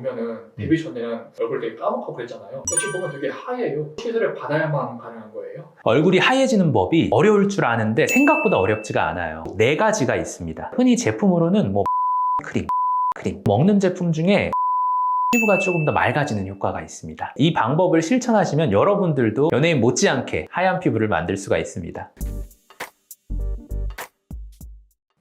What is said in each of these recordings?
보면은 데뷔 전에는 얼굴 되게 까맣고 그랬잖아요. 지금 보면 되게 하얘요. 시술을 받아야만 가능한 거예요. 얼굴이 하얘지는 법이 어려울 줄 아는데 생각보다 어렵지가 않아요. 네 가지가 있습니다. 흔히 제품으로는 뭐 크림, 크림 먹는 제품 중에 피부가 조금 더 맑아지는 효과가 있습니다. 이 방법을 실천하시면 여러분들도 연예인 못지않게 하얀 피부를 만들 수가 있습니다.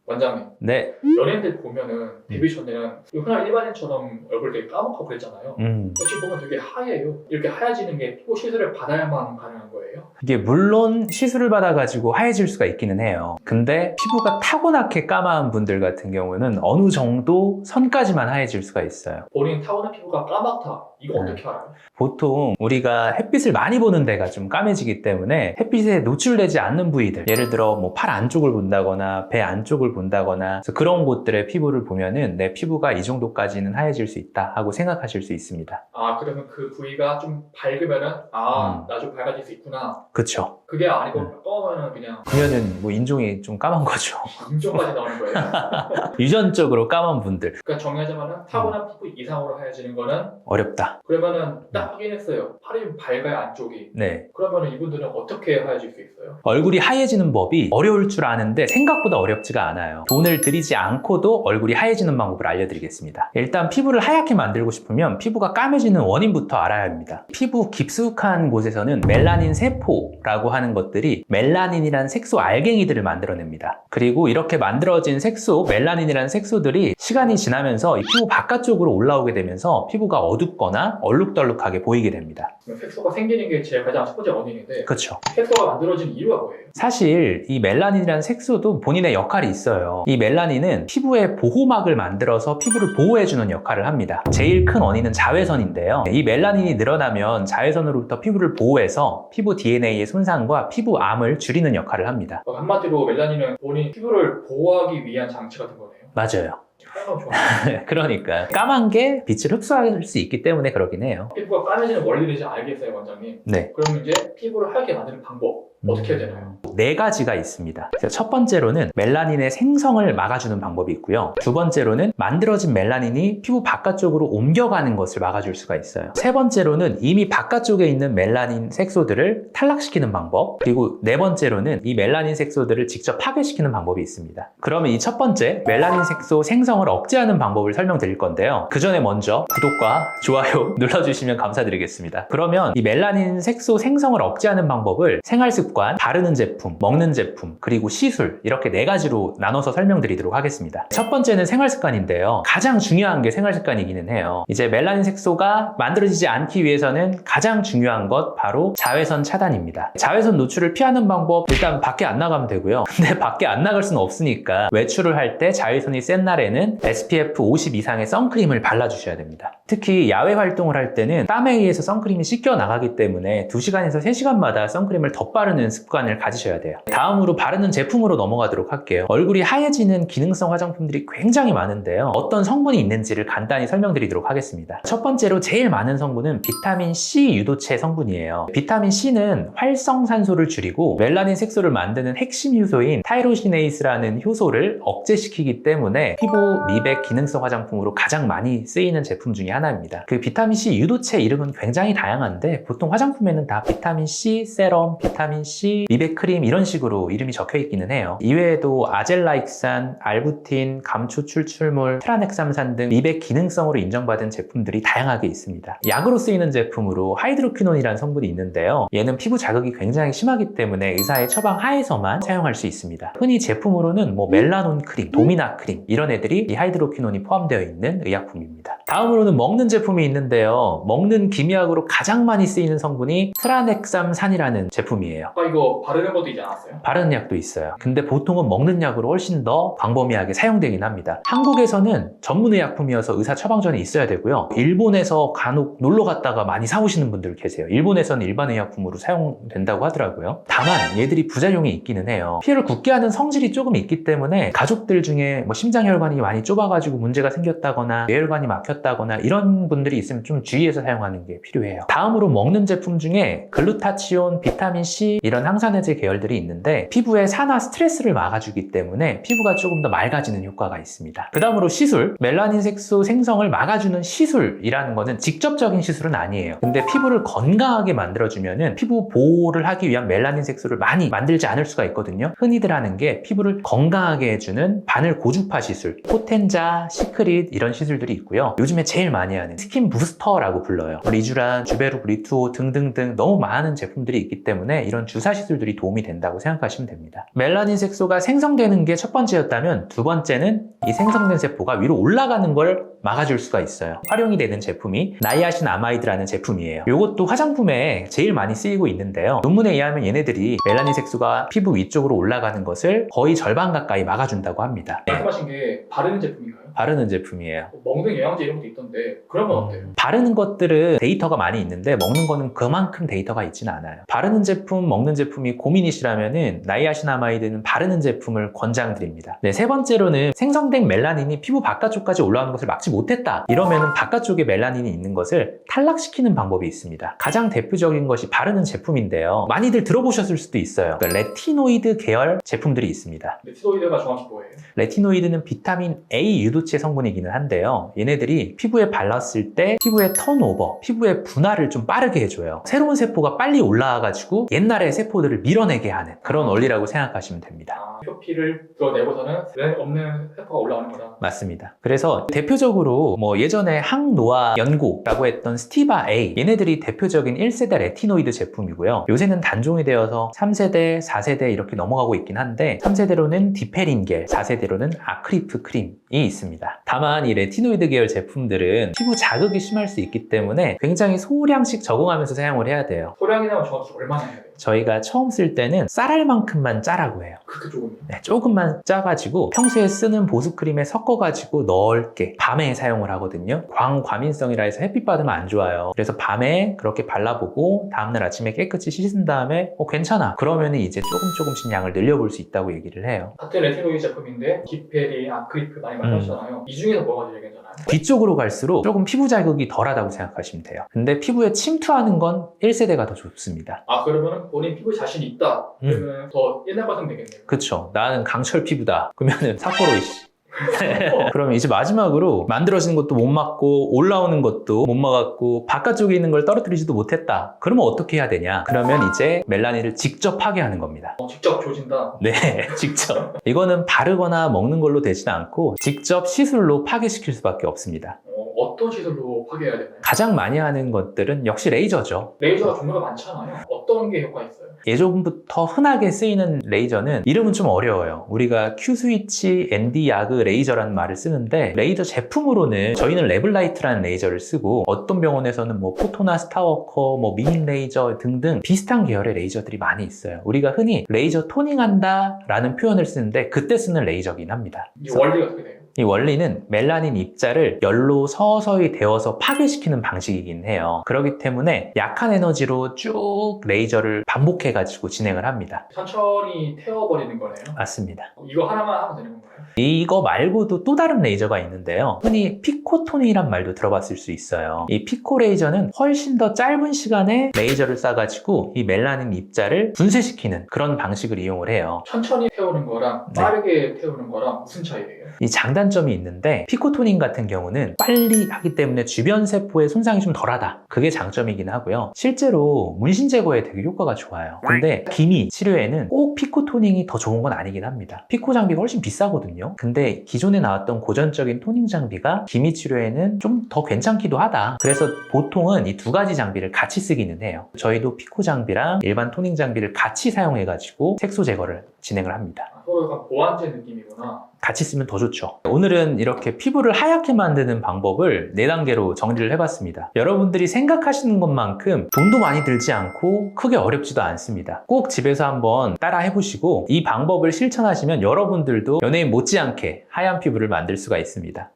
원장님, 네, 연예인들 보면은 데뷔 전에는 흔한 일반인처럼 얼굴 되게 까맣고 그랬잖아요. 음, 지금 보면 되게 하얘요. 이렇게 하얘지는 게 피부 시술을 받아야만 가능한 거예요. 이게 물론 시술을 받아가지고 하얘질 수가 있기는 해요. 근데 피부가 타고나게 까마한 분들 같은 경우는 어느 정도 선까지만 하얘질 수가 있어요. 본인 타고난 피부가 까맣다. 이거 네. 어떻게 알아요? 보통 우리가 햇빛을 많이 보는 데가 좀 까매지기 때문에 햇빛에 노출되지 않는 부위들 예를 들어 뭐 팔 안쪽을 본다거나 배 안쪽을 본다거나 그런 곳들의 피부를 보면은 내 피부가 이 정도까지는 하얘질 수 있다 하고 생각하실 수 있습니다. 아 그러면 그 부위가 좀 밝으면은 아 음. 나좀 밝아질 수 있구나. 그쵸? 그게 아니고 음. 검으면은 그냥 그러면은 뭐 인종이 좀 까만 거죠. 인종까지 나오는 거예요. 유전적으로 까만 분들 그러니까 정리하자면은 타고난 피부 이상으로 하얘지는 거는 어렵다. 그러면은 딱 확인했어요. 팔이 좀 밝아요 안쪽이. 네. 그러면은 이분들은 어떻게 하얘질 수 있어요? 얼굴이 하얘지는 법이 어려울 줄 아는데 생각보다 어렵지가 않아요. 돈을 들이지 않고도 얼굴이 하얘지는 방법을 알려드리겠습니다. 일단 피부를 하얗게 만들고 싶으면 피부가 까매지는 원인부터 알아야 합니다. 피부 깊숙한 곳에서는 멜라닌 세포라고 하는 것들이 멜라닌이란 색소 알갱이들을 만들어냅니다. 그리고 이렇게 만들어진 색소, 멜라닌이라는 색소들이 시간이 지나면서 이 피부 바깥쪽으로 올라오게 되면서 피부가 어둡거나 얼룩덜룩하게 보이게 됩니다. 그럼 색소가 생기는 게 제일 가장 첫 번째 원인인데 그렇죠. 색소가 만들어진 이유가 뭐예요? 사실 이 멜라닌이라는 색소도 본인의 역할이 있어요. 이 멜라닌은 피부의 보호막을 만들어서 피부를 보호해주는 역할을 합니다. 제일 큰 원인은 자외선인데요. 이 멜라닌이 늘어나면 자외선으로부터 피부를 보호해서 피부 DNA의 손상과 피부암을 줄이는 역할을 합니다. 어, 한마디로 멜라닌은 본인 피부를 보호하기 위한 장치 같은 거네요. 맞아요. 좋아. 그러니까 까만 게 빛을 흡수할 수 있기 때문에 그러긴 해요. 피부가 까매지는 원리를 이제 알겠어요, 원장님. 네. 그럼 이제 피부를 하얗게 만드는 방법 어떻게 해야 되나요? 네 가지가 있습니다. 첫 번째로는 멜라닌의 생성을 막아주는 방법이 있고요. 두 번째로는 만들어진 멜라닌이 피부 바깥쪽으로 옮겨가는 것을 막아줄 수가 있어요. 세 번째로는 이미 바깥쪽에 있는 멜라닌 색소들을 탈락시키는 방법. 그리고 네 번째로는 이 멜라닌 색소들을 직접 파괴시키는 방법이 있습니다. 그러면 이 첫 번째 멜라닌 색소 생성을 억제하는 방법을 설명드릴 건데요. 그 전에 먼저 구독과 좋아요 눌러주시면 감사드리겠습니다. 그러면 이 멜라닌 색소 생성을 억제하는 방법을 생활 습 관, 바르는 제품, 먹는 제품, 그리고 시술 이렇게 네 가지로 나눠서 설명드리도록 하겠습니다. 첫 번째는 생활 습관인데요. 가장 중요한 게 생활 습관이기는 해요. 이제 멜라닌 색소가 만들어지지 않기 위해서는 가장 중요한 것 바로 자외선 차단입니다. 자외선 노출을 피하는 방법 일단 밖에 안 나가면 되고요. 근데 밖에 안 나갈 수는 없으니까 외출을 할 때 자외선이 센 날에는 SPF 50 이상의 선크림을 발라주셔야 됩니다. 특히 야외 활동을 할 때는 땀에 의해서 선크림이 씻겨 나가기 때문에 2시간에서 3시간마다 선크림을 덧바르는 습관을 가지셔야 돼요. 다음으로 바르는 제품으로 넘어가도록 할게요. 얼굴이 하얘지는 기능성 화장품들이 굉장히 많은데요. 어떤 성분이 있는지를 간단히 설명드리도록 하겠습니다. 첫 번째로 제일 많은 성분은 비타민 C 유도체 성분이에요. 비타민 C는 활성산소를 줄이고 멜라닌 색소를 만드는 핵심 효소인 타이로시네이스라는 효소를 억제시키기 때문에 피부 미백 기능성 화장품으로 가장 많이 쓰이는 제품 중에 하나입니다. 그 비타민 C 유도체 이름은 굉장히 다양한데 보통 화장품에는 다 비타민 C 세럼, 비타민 C 미백 크림 이런 식으로 이름이 적혀 있기는 해요. 이외에도 아젤라익산, 알부틴, 감초 추출물, 트라넥삼산 등 미백 기능성으로 인정받은 제품들이 다양하게 있습니다. 약으로 쓰이는 제품으로 하이드로퀴논이라는 성분이 있는데요. 얘는 피부 자극이 굉장히 심하기 때문에 의사의 처방 하에서만 사용할 수 있습니다. 흔히 제품으로는 뭐 멜라논 크림, 도미나 크림 이런 애들이 이 하이드로퀴논이 포함되어 있는 의약품입니다. 다음으로는 먹는 제품이 있는데요. 먹는 기미약으로 가장 많이 쓰이는 성분이 트라넥삼산이라는 제품이에요. 아까 이거 바르는 것도 있지 않았어요? 바르는 약도 있어요. 근데 보통은 먹는 약으로 훨씬 더 광범위하게 사용되긴 합니다. 한국에서는 전문 의약품이어서 의사 처방 전에 있어야 되고요. 일본에서 간혹 놀러 갔다가 많이 사오시는 분들 계세요. 일본에서는 일반 의약품으로 사용된다고 하더라고요. 다만 얘들이 부작용이 있기는 해요. 피해를 굳게 하는 성질이 조금 있기 때문에 가족들 중에 뭐 심장혈관이 많이 좁아가지고 문제가 생겼다거나 뇌혈관이 막혔다 드셨다거나 이런 분들이 있으면 좀 주의해서 사용하는 게 필요해요. 다음으로 먹는 제품 중에 글루타치온, 비타민C 이런 항산화제 계열들이 있는데 피부에 산화 스트레스를 막아주기 때문에 피부가 조금 더 맑아지는 효과가 있습니다. 그 다음으로 시술, 멜라닌 색소 생성을 막아주는 시술이라는 거는 직접적인 시술은 아니에요. 근데 피부를 건강하게 만들어주면은 피부 보호를 하기 위한 멜라닌 색소를 많이 만들지 않을 수가 있거든요. 흔히들 하는 게 피부를 건강하게 해주는 바늘 고주파 시술, 포텐자, 시크릿 이런 시술들이 있고요. 요즘에 제일 많이 하는 스킨 부스터라고 불러요. 리쥬란, 주베르 브리투 등등등 너무 많은 제품들이 있기 때문에 이런 주사 시술들이 도움이 된다고 생각하시면 됩니다. 멜라닌 색소가 생성되는 게 첫 번째였다면 두 번째는 이 생성된 세포가 위로 올라가는 걸 막아줄 수가 있어요. 활용이 되는 제품이 나이아신 아마이드라는 제품이에요. 이것도 화장품에 제일 많이 쓰이고 있는데요. 논문에 의하면 얘네들이 멜라닌 색소가 피부 위쪽으로 올라가는 것을 거의 절반 가까이 막아준다고 합니다. 말씀하신 게 바르는 제품인가요? 바르는 제품이에요. 뭐 먹는 영양제 이런 것도 있던데 그런 건 어때요? 바르는 것들은 데이터가 많이 있는데 먹는 거는 그만큼 데이터가 있지는 않아요. 바르는 제품, 먹는 제품이 고민이시라면은 나이아신아마이드는 바르는 제품을 권장드립니다. 네, 세 번째로는 생성된 멜라닌이 피부 바깥쪽까지 올라오는 것을 막지 못했다. 이러면은 바깥쪽에 멜라닌이 있는 것을 탈락시키는 방법이 있습니다. 가장 대표적인 것이 바르는 제품인데요. 많이들 들어보셨을 수도 있어요. 그러니까 레티노이드 계열 제품들이 있습니다. 레티노이드가 정확히 뭐예요? 레티노이드는 비타민 A 유도체 성분이기는 한데요. 얘네들이 피부에 발랐을 때 피부의 턴오버, 피부의 분할을 좀 빠르게 해줘요. 새로운 세포가 빨리 올라와가지고 옛날의 세포들을 밀어내게 하는 그런 원리라고 생각하시면 됩니다. 아, 표피를 드러내고서는 내 없는 세포가 올라오는 거다. 맞습니다. 그래서 대표적으로 뭐 예전에 항노화 연고라고 했던 스티바 A 얘네들이 대표적인 1세대 레티노이드 제품이고요. 요새는 단종이 되어서 3세대, 4세대 이렇게 넘어가고 있긴 한데 3세대로는 디페린 겔, 4세대로는 아크리프 크림이 있습니다. 다만 이 레티노이드 계열 제품들은 피부 자극이 심할 수 있기 때문에 굉장히 소량씩 적응하면서 사용을 해야 돼요. 소량이나 정확히 얼마나 해야 돼요? 저희가 처음 쓸 때는 쌀알 만큼만 짜라고 해요. 그렇게 조금요? 네, 조금만 짜가지고 평소에 쓰는 보습크림에 섞어가지고 넓게 밤에 사용을 하거든요. 광과민성이라 해서 햇빛 받으면 안 좋아요. 그래서 밤에 그렇게 발라보고 다음날 아침에 깨끗이 씻은 다음에 어, 괜찮아. 그러면 이제 조금 조금씩 양을 늘려볼 수 있다고 얘기를 해요. 같은 레티노이드 제품인데 디페린, 아크리프 많이 말하셨잖아요. 이 중에서 뭐가 제일 괜찮아요? 뒤쪽으로 갈수록 조금 피부 자극이 덜하다고 생각하시면 돼요. 근데 피부에 침투하는 건 1세대가 더 좋습니다. 아 그러면 본인 피부 자신 있다. 그러면 더 옛날 같으면 되겠네요. 그쵸. 나는 강철 피부다. 그러면은 사포로 이씨. 그러면 이제 마지막으로 만들어지는 것도 못 막고 올라오는 것도 못 막았고 바깥쪽에 있는 걸 떨어뜨리지도 못했다. 그러면 어떻게 해야 되냐? 그러면 이제 멜라닌을 직접 파괴하는 겁니다. 어, 직접 조진다. 네, 직접. 이거는 바르거나 먹는 걸로 되지는 않고 직접 시술로 파괴시킬 수밖에 없습니다. 어, 어떤 시술로 파괴해야 되나요? 가장 많이 하는 것들은 역시 레이저죠. 레이저가 종류가 많잖아요. 어떤 게 효과 있어요? 예전부터 흔하게 쓰이는 레이저는 이름은 좀 어려워요. 우리가 Q스위치, ND 야그 레이저라는 말을 쓰는데 레이저 제품으로는 저희는 레블라이트라는 레이저를 쓰고 어떤 병원에서는 뭐 포토나 스타워커, 뭐 미인 레이저 등등 비슷한 계열의 레이저들이 많이 있어요. 우리가 흔히 레이저 토닝한다 라는 표현을 쓰는데 그때 쓰는 레이저긴 합니다. 이 원리가 어떻게 돼요? 이 원리는 멜라닌 입자를 열로 서서 히 데워서 파괴시키는 방식이긴 해요. 그렇기 때문에 약한 에너지로 쭉 레이저를 반복해가지고 진행을 합니다. 천천히 태워버리는 거네요. 맞습니다. 이거 하나만 하면 되는 건가요? 이거 말고도 또 다른 레이저가 있는데요. 흔히 피코토닝이란 말도 들어봤을 수 있어요. 이 피코 레이저는 훨씬 더 짧은 시간에 레이저를 쏴가지고 이 멜라닌 입자를 분쇄시키는 그런 방식을 이용을 해요. 천천히 태우는 거랑 네. 빠르게 태우는 거랑 무슨 차이예요? 이 장단점이 있는데 피코토닝 같은 경우는 빨리 하기 때문에 주변 세포의 손상이 좀 덜하다. 그게 장점이긴 하고요. 실제로 문신 제거에 되게 효과가 좋아요. 근데 기미 치료에는 꼭 피코 토닝이 더 좋은 건 아니긴 합니다. 피코 장비가 훨씬 비싸거든요. 근데 기존에 나왔던 고전적인 토닝 장비가 기미 치료에는 좀 더 괜찮기도 하다. 그래서 보통은 이 두 가지 장비를 같이 쓰기는 해요. 저희도 피코 장비랑 일반 토닝 장비를 같이 사용해가지고 색소 제거를 진행을 합니다. 아, 서로 약간 보완제 느낌이구나. 같이 쓰면 더 좋죠. 오늘은 이렇게 피부를 하얗게 만드는 방법을 4단계로 정리를 해봤습니다. 여러분들이 생각하시는 것만큼 돈도 많이 들지 않고 크게 어렵지도 않습니다. 꼭 집에서 한번 따라 해보시고 이 방법을 실천하시면 여러분들도 연예인 못지않게 하얀 피부를 만들 수가 있습니다.